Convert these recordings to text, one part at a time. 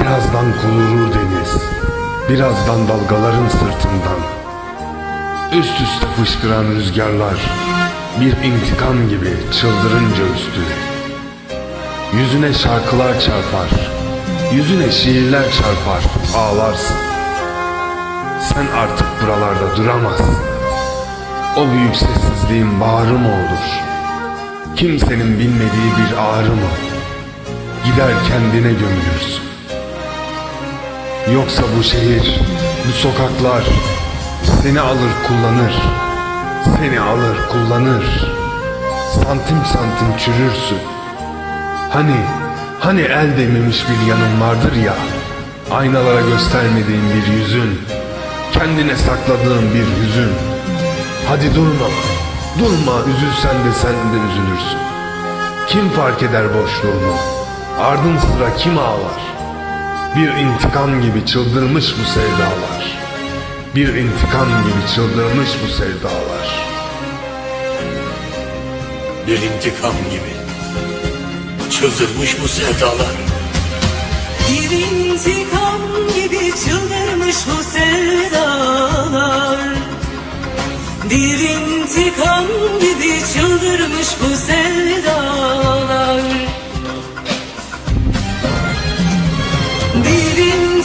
Birazdan kurulur deniz, birazdan dalgaların sırtından. Üst üste fışkıran rüzgarlar, bir intikam gibi çıldırınca üstüne. Yüzüne şarkılar çarpar, yüzüne şiirler çarpar, ağlarsın. Sen artık buralarda duramazsın. O büyük sessizliğin bağrı olur? Kimsenin bilmediği bir ağrı mı? Gider kendine gömülürsün. Yoksa bu şehir, bu sokaklar seni alır kullanır. Seni alır kullanır. Santim santim çürürsün. Hani, hani el değmemiş bir yanın vardır ya. Aynalara göstermediğin bir yüzün. Kendine sakladığın bir hüzün. Hadi durma, durma üzülsen de sen de üzülürsün. Kim fark eder boşluğunu? Ardın sıra kim ağlar? Bir intikam gibi çıldırmış bu sevdalar. Bir intikam gibi çıldırmış bu sevdalar. Bir intikam gibi çıldırmış bu sevdalar. Bir intikam gibi çıldırmış bu sevdalar Bir intikam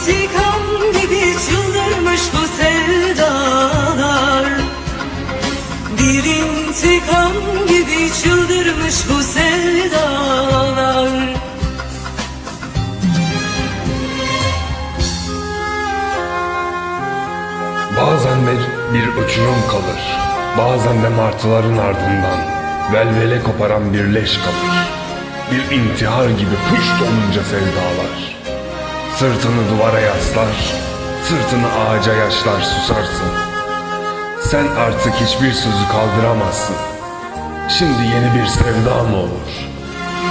intikam gibi çıldırmış bu sevdalar Bir intikam gibi çıldırmış bu sevdalar Bazen bir, bir uçurum kalır. Bazen de martıların ardından velvele koparan bir leş kalır. Bir intihar gibi puşt olunca sevdalar. Sırtını duvara yaslar, sırtını ağaca yaşlar susarsın. Sen artık hiçbir sözü kaldıramazsın. Şimdi yeni bir sevda mı olur?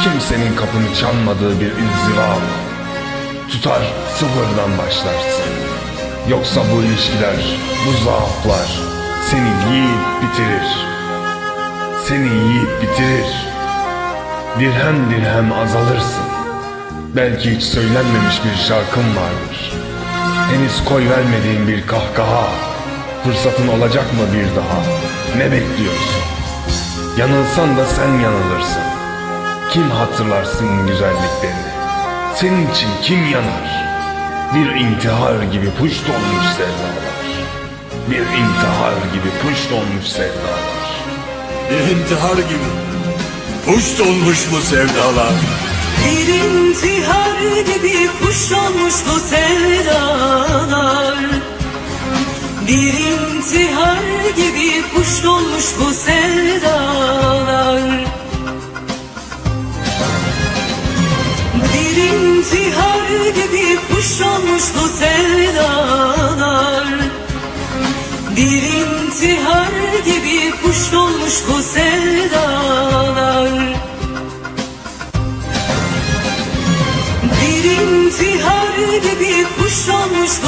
Kimsenin kapını çalmadığı bir inziva mı? Tutar sıfırdan başlarsın. Yoksa bu ilişkiler, bu zaaflar seni yiyip bitirir. Seni yiyip bitirir. Dirhem dirhem azalırsın. Belki hiç söylenmemiş bir şarkın vardır. Henüz koy vermediğin bir kahkaha. Fırsatın olacak mı bir daha? Ne bekliyorsun? Yanılsan da sen yanılırsın. Kim hatırlar senin güzelliklerini? Senin için kim yanar? Bir intihar gibi puşt olmuş sevdalar. Bir intihar gibi puşt olmuş sevdalar. Bir intihar gibi puşt olmuş bu sevdalar. Bir intihar gibi kuş olmuş bu sevdalar. Bir intihar gibi kuş olmuş bu sevdalar. Bir intihar gibi kuş olmuş bu sevdalar. Bir intihar gibi kuş olmuş bu sevdalar kuş